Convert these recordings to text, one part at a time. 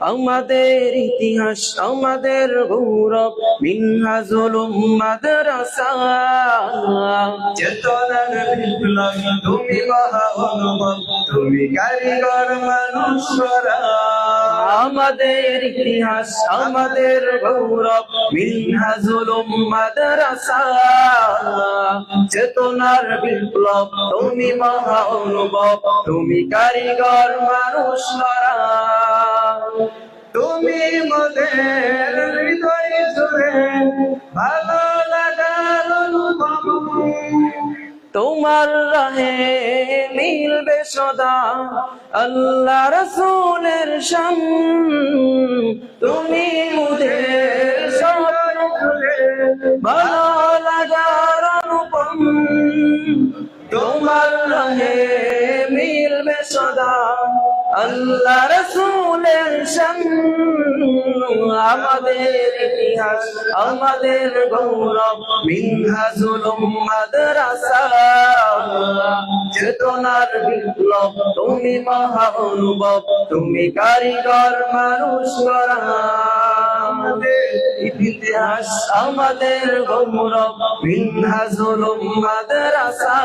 আমাদের ইতিহাস, আমাদের গৌরব মিনহাজুল মাদ্রাসা চেতনার বিপ্লব, তুমি মহা অনুভব, তুমি কারিগর মানুষ গড়া। আমাদের ইতিহাস, আমাদের গৌরব মিনহাজুল মাদ্রাসা চেতনার বিপ্লব, তুমি মহা অনুভব, তুমি কারিগর মানুষ গড়া। তুমি মোদের হৃদয় জুড়ে ভালো লাগার অনুভব। তোমার রাহে মিলবে সদা আল্লাহ রসুলের সম তুমি মুদের স্বপ্ন খুলে ভালো লাগার অনুপম। তোমার রাহে মিলবে সদা আল্লাহ রসুলের আমাদের ইতিহাস, আমাদের গৌরব মিনহাজুল মাদ্রাসা, চেতনার বিপ্লব, তুমি মহানুভব তুমি কারিগর মানুষ গড়া আমাদের ইতিহাস আমাদের গৌরব মাদ্রাসা।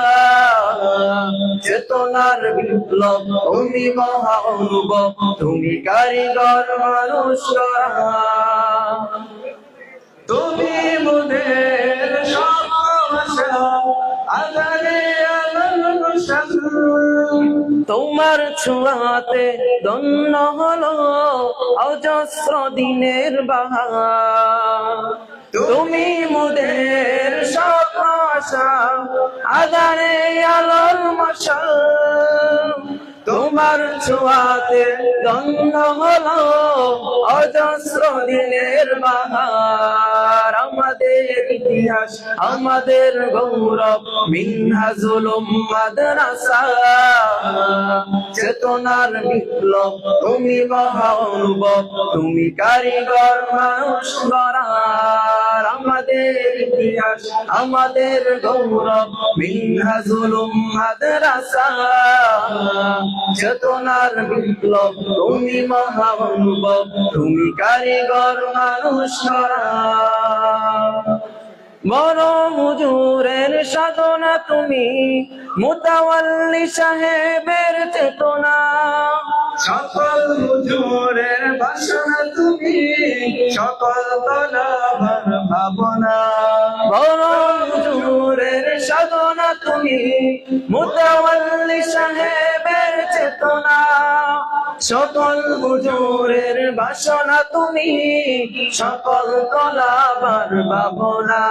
চেতনার বিপ্লব, তুমি মহা অনুভব, তুমি কারিগর মানুষ তুমি মুদের সমস্যা আগারে তোমার ছোঁয়াতে দন্য হলো অজস্র দিনের বাহা তুমি মুদের সকাশা আদারে আলোর মশাল। তোমার ছোঁয়াতে দন্য হলো অজস্র দিনের বাহার। আমাদের ইতিহাস, আমাদের গৌরব মিনহাজুল মাদ্রাসা। চেতনার বিপ্লব, তুমি মহা অনুভব তুমি কারিগর মানুষ গড়ার আমাদের আমাদের গৌরব মিনহাজুল মাদ্রাসা। চেতনার বিপ্লব, তুমি মহা অনুভব তুমি কারিগর মানুষ হুজুরের সাধনা তুমি, মুতাওয়াল্লি সাহেবের চেতনা। সকল হুজুরের বাসনা তুমি সকল তলাবার ভাবনা। বড় সাধনা তুমি মুতাওয়াল্লি সাহেবের চেতনা। সকল হুজুরের বাসনা তুমি সকল কলাবার ভাবনা।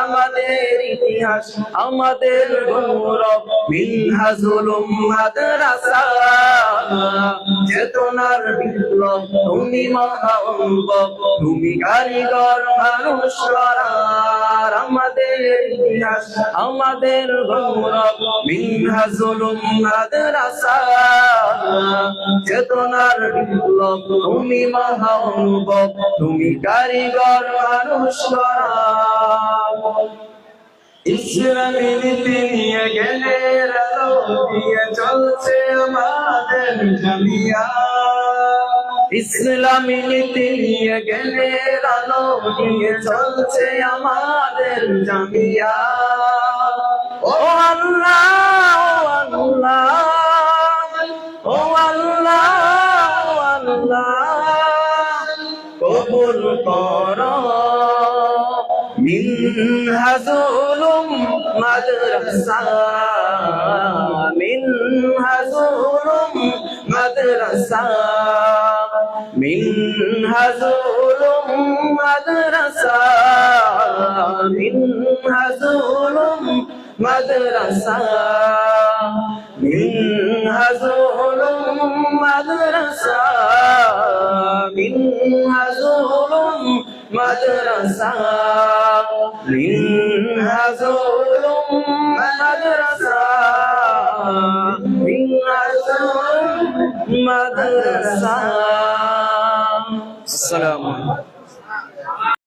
আমাদের ইতিহাস আমাদের গৌরব মিনহাজুল মাদ্রাসা। চেতনার বিপ্লব, তুমি মহা তুমি কারিগর মানুষ আমাদের ইতিহাস, আমাদের গৌরব মিনহাজুল মাদ্রাসা চেতনার বিপ্লব, তুমি মহা তুমি কারিগর মানুষ ইসলামী নীতি নিয়ে দিয়ে চলছে আমাদের জামিয়া। ইসলামী নীতি নিয়ে গেলে আলো চলছে আমাদের জামিয়া। ও আল্লাহ আল্লাহ, ও আল্লাহ আল্লাহ কবুল করো। مدرسة منها زور مدرسة منها زور مدرسة منها زور مدرسة منها زور مدرسة منها زور مدرسة من رسول مدرسة من رسول مدرسة السلام عليكم